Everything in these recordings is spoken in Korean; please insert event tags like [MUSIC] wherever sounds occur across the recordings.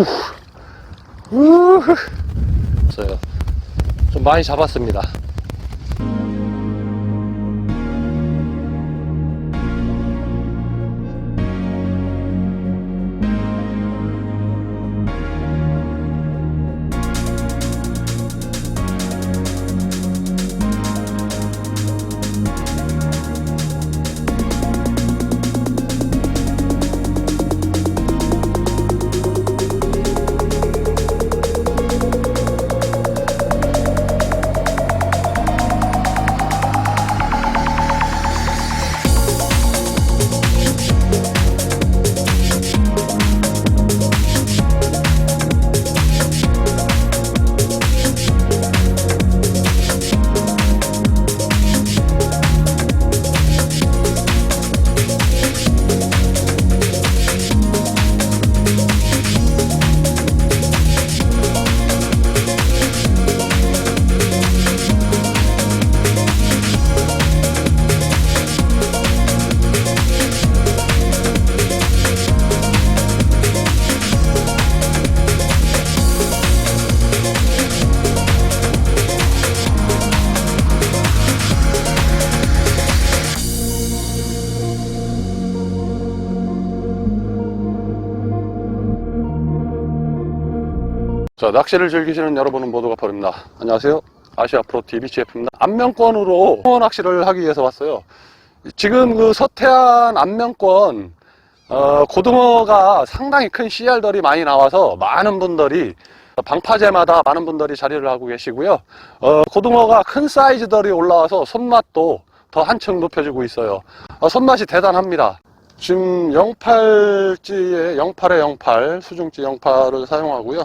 우, 우. 좀 많이 잡았습니다. 자, 낚시를 즐기시는 여러분은 모두가 바랍니다. 안녕하세요. 아시아 프로 TV GF입니다. 안면권으로 홍어 낚시를 하기 위해서 왔어요. 지금 그 서태안 안면권, 어, 고등어가 상당히 큰 CR들이 많이 나와서 많은 분들이 방파제마다 많은 분들이 자리를 하고 계시고요. 어, 고등어가 큰 사이즈들이 올라와서 손맛도 더 한층 높여지고 있어요. 어, 손맛이 대단합니다. 지금 08찌에 08에 08, 수중찌 08을 사용하고요.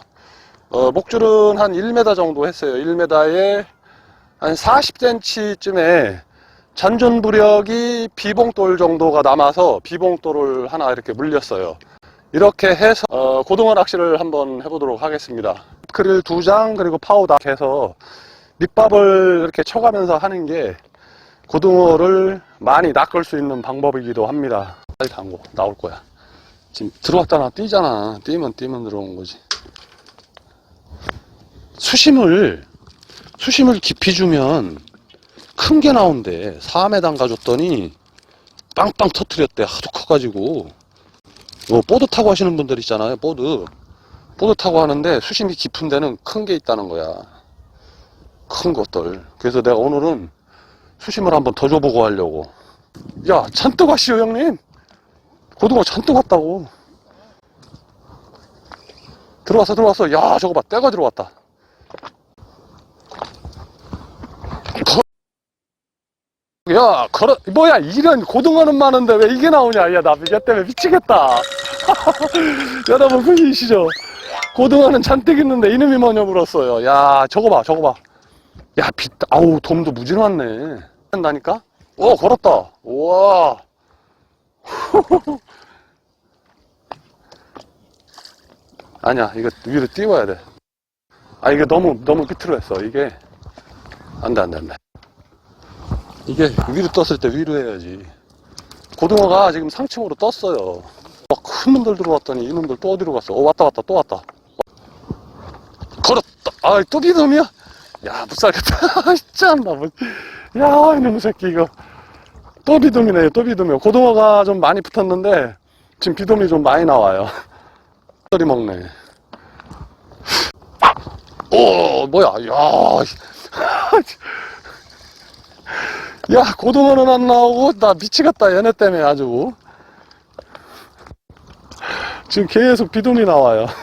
어, 목줄은 한 1m 정도 했어요. 1m에 한 40cm쯤에 잔존 부력이 비봉돌 정도가 남아서 비봉돌을 하나 이렇게 물렸어요. 이렇게 해서 어, 고등어 낚시를 한번 해보도록 하겠습니다. 크릴 두 장 그리고 파우더 해서 밑밥을 이렇게 쳐가면서 하는 게 고등어를 많이 낚을 수 있는 방법이기도 합니다. 빨리 담고 나올 거야. 지금 들어왔다 나 뛰잖아. 뛰면 뛰면 들어온 거지. 수심을 수심을 깊이 주면 큰 게 나온대. 4m 가줬더니 빵빵 터트렸대. 하도 커가지고. 뭐 보드 타고 하시는 분들 있잖아요 보드. 보드 타고 하는데 수심이 깊은 데는 큰 게 있다는 거야. 큰 것들. 그래서 내가 오늘은 수심을 한번 더 줘보고 하려고. 야 잔뜩 왔시오 형님. 고등어 잔뜩 왔다고. 들어왔어 들어왔어 야 저거 봐. 때가 들어왔다 야, 걸어, 뭐야, 이런 고등어는 많은데 왜 이게 나오냐? 야, 나 이게 때문에 미치겠다. [LAUGHS] 여러분, 보이시죠? 고등어는 잔뜩 있는데 이놈이 뭐냐 물었어요. 야, 저거 봐, 저거 봐. 야, 빛, 아우, 돔도 무지 많네. 한다니까? 오, 걸었다. 우와. [LAUGHS] 아니야, 이거 위로 띄워야 돼. 아, 이게 너무, 너무 밑으로 했어. 이게. 안 돼, 안 돼, 안 돼. 이게 위로 떴을 때 위로 해야지. 고등어가 지금 상층으로 떴어요. 막 큰 놈들 들어왔더니 이놈들 또 어디로 갔어? 어, 왔다, 왔다, 또 왔다. 걸었다. 아, 또 비놈이야? 야, 못 살겠다. [LAUGHS] 진짜, 나 뭐. 야, 이놈의 새끼, 이거. 또 비돔이네, 또 비돔이요. 고등어가 좀 많이 붙었는데, 지금 비돔이 좀 많이 나와요. [LAUGHS] 소리 먹네. 오, 뭐야, 야. [LAUGHS] 야, 고등어는 안 나오고, 나 미치겠다, 얘네 때문에 아주. 지금 계속 비돔이 나와요. [LAUGHS]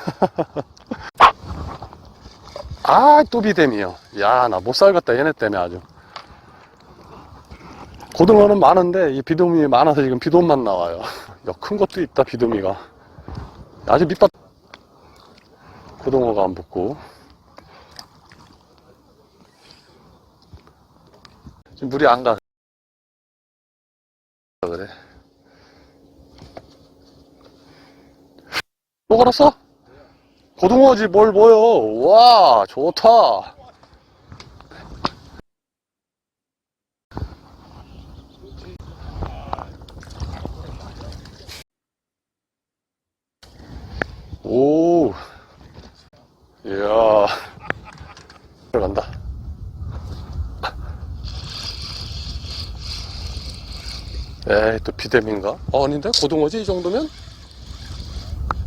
아, 또 비댐이요. 야, 나 못 살겠다, 얘네 때문에 아주. 고등어는 많은데, 이 비돔이 많아서 지금 비돔만 나와요. [LAUGHS] 야, 큰 것도 있다, 비돔이가. 아주 밑밥. 고등어가 안 붙고. 지금 물이 안 가. 그래. 또 걸었어? 고등어지 뭘 보여. 와, 좋다. 오, 에이, 또 비뎀인가? 어, 아닌데? 고등어지, 이 정도면?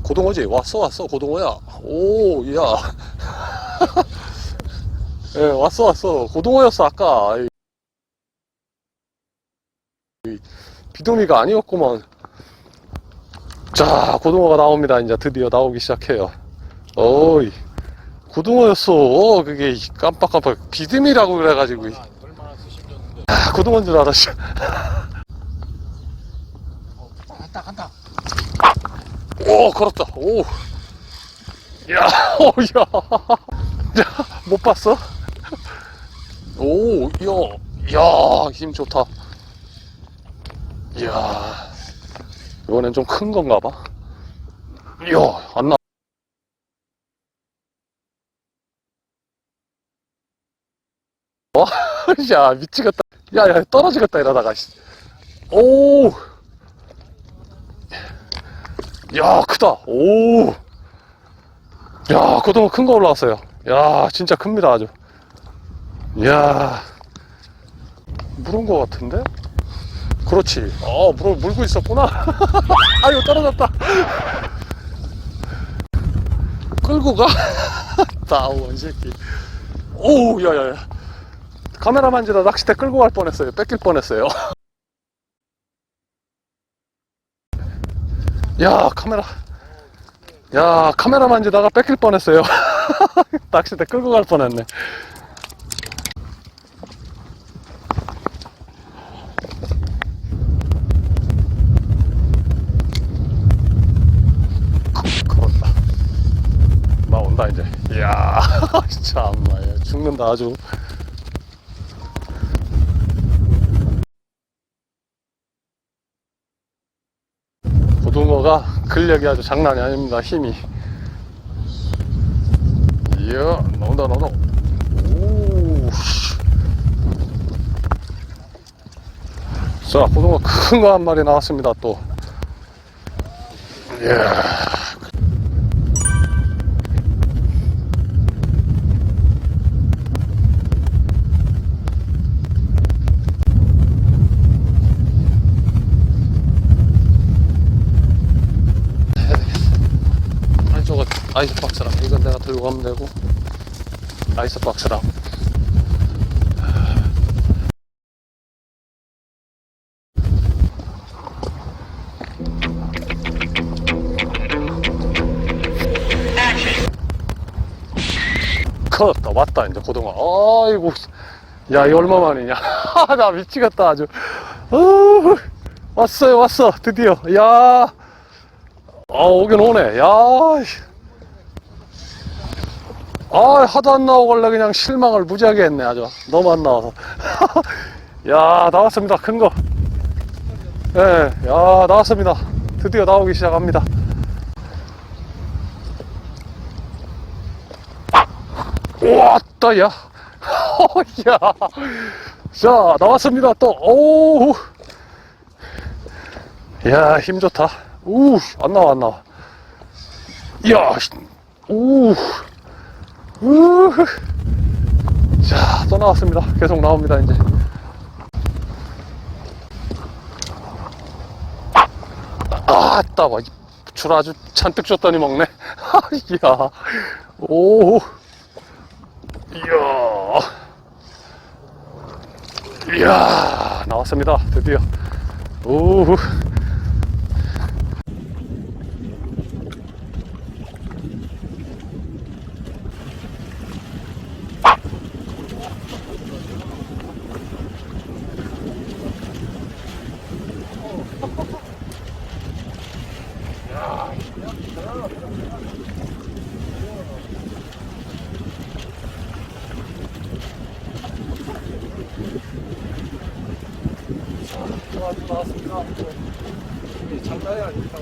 고등어지? 왔어, 왔어, 고등어야. 오, 야. [LAUGHS] 예, 왔어, 왔어. 고등어였어, 아까. 비도미가 아니었구먼. 자, 고등어가 나옵니다. 이제 드디어 나오기 시작해요. 어이, 고등어였어. 어, 그게 이 깜빡깜빡 비듬이라고 그래가지고. 아, 고등어인 줄 알았어. 간다 간다 오, 걸었다. 오. 야, [LAUGHS] 오, 야. [LAUGHS] 야, 못 봤어? 오, 야, 야, 힘 좋다. 이야, 이번엔 좀 큰 건가 봐. 이야, 안 나. 와, [LAUGHS] 야, 미치겠다. 야, 야, 떨어지겠다, 이러다가. 씨. 오. 야, 크다. 오. 야, 고등어 큰 거 올라왔어요. 야, 진짜 큽니다, 아주. 이야. 물은 거 같은데? 그렇지. 어, 물, 물고 있었구나. [LAUGHS] 아유, 떨어졌다. 끌고 가. [LAUGHS] 따원 새끼. 오, 야, 야, 야. 카메라 만지다 낚싯대 끌고 갈 뻔했어요. 뺏길 뻔했어요. [LAUGHS] 야, 카메라. 야, 카메라 만지다가 뺏길 뻔했어요. [LAUGHS] 낚싯대 끌고 갈 뻔했네. 나온다, 이제. 이야, [LAUGHS] 참나, 얘 죽는다, 아주. 고등어가 근력이 아주 장난이 아닙니다. 힘이. 이야, 나온다, 나온다. 자, 고등어 큰 거 한 마리 나왔습니다, 또. 이야. 한쪽은 아이스박스랑 이건 내가 들고 가면 되고. 아이스박스랑 컸다 왔다 이제 고등어. 아이고. 야이 얼마만이냐. [LAUGHS] 나 미치겠다 아주. 어, 왔어요 왔어. 드디어. 야. 아, 오긴 오네. 야. 씨. 아, 하도 안 나오길래 그냥 실망을 무지하게 했네, 아주. 너무 안 나와서. [LAUGHS] 야, 나왔습니다. 큰 거. 예, 야, 나왔습니다. 드디어 나오기 시작합니다. 왔다, 야. [LAUGHS] 야. 자, 나왔습니다. 또, 오. 야, 힘 좋다. 우, 안 나와, 안 나와. 씨. 우, 우. 자, 또 나왔습니다. 계속 나옵니다, 이제. 아, 따 봐. 줄 아주 잔뜩 줬더니 먹네. [LAUGHS] 이야, 오, 이야, 이야, 나왔습니다. 드디어. 오. 나왔습니다. 장난이 아닙니다.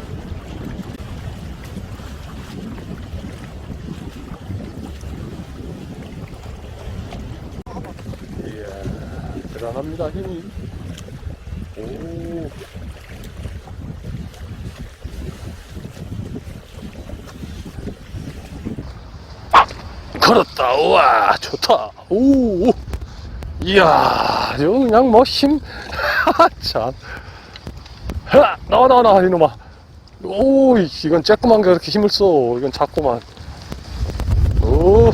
이야, 대단합니다, 힘이. 오. 걸었다, 우와, 좋다. 오, 이야, 이거 그냥 뭐 힘, [LAUGHS] 참. 나와, 이놈아. 오, 이건 쬐끄만 게 그렇게 힘을 써. 이건 작구만. 오,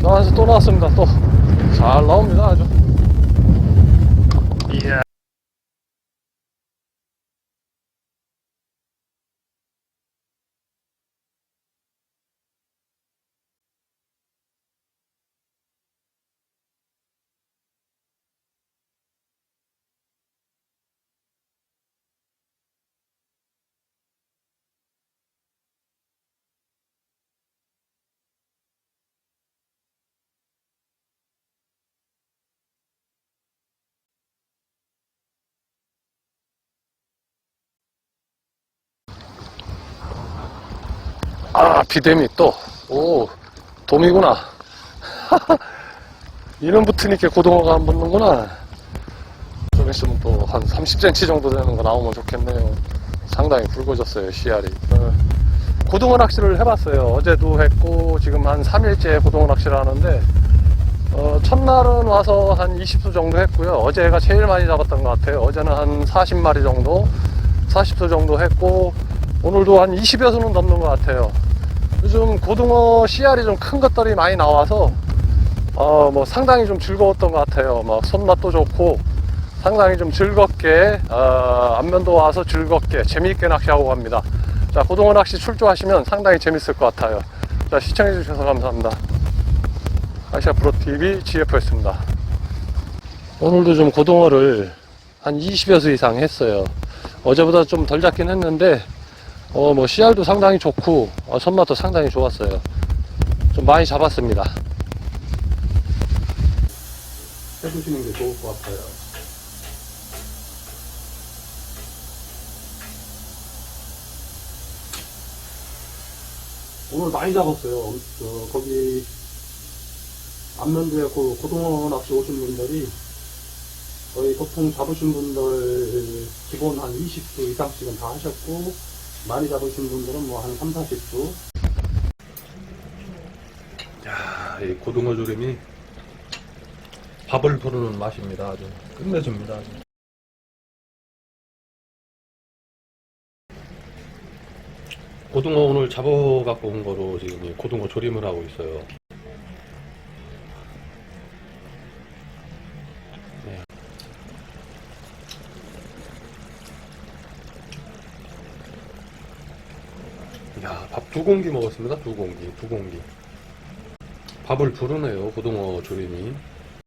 나와서 또 나왔습니다, 또. 잘 나옵니다, 아주. 아, 비데미 또. 오, 돔이구나. [LAUGHS] 이름 붙으니까 고등어가 안 붙는구나. 좀 있으면 또 한 30cm 정도 되는 거 나오면 좋겠네요. 상당히 굵어졌어요, 씨알이. 어, 고등어 낚시를 해봤어요. 어제도 했고, 지금 한 3일째 고등어 낚시를 하는데, 어, 첫날은 와서 한 20수 정도 했고요. 어제가 제일 많이 잡았던 것 같아요. 어제는 한 40마리 정도, 40수 정도 했고, 오늘도 한 20여 수는 넘는 것 같아요. 요즘 고등어 씨알이 좀 큰 것들이 많이 나와서 어, 뭐 상당히 좀 즐거웠던 것 같아요. 막 손맛도 좋고 상당히 좀 즐겁게 어, 안면도 와서 즐겁게 재미있게 낚시하고 갑니다. 자 고등어 낚시 출조하시면 상당히 재밌을 것 같아요. 자 시청해 주셔서 감사합니다. 아시아 프로 TV GF였습니다. 오늘도 좀 고등어를 한 20여 수 이상 했어요. 어제보다 좀 덜 잡긴 했는데 어, 뭐, 씨알도 상당히 좋고, 어, 손맛도 상당히 좋았어요. 좀 많이 잡았습니다. 해주시는 게 좋을 것 같아요. 오늘 많이 잡았어요. 어, 거기, 안면도에 그 고등어 낚시 오신 분들이 거의 보통 잡으신 분들 기본 한 20수 이상씩은 다 하셨고, 많이 잡으신 분들은 뭐 한 3, 40수. 야, 이 고등어 조림이 밥을 부르는 맛입니다. 아주 끝내줍니다. 아주. 고등어 오늘 잡아 갖고 온 거로 지금 이 고등어 조림을 하고 있어요. 네. 야, 밥 두 공기 먹었습니다. 두 공기, 두 공기. 밥을 부르네요. 고등어 조림이.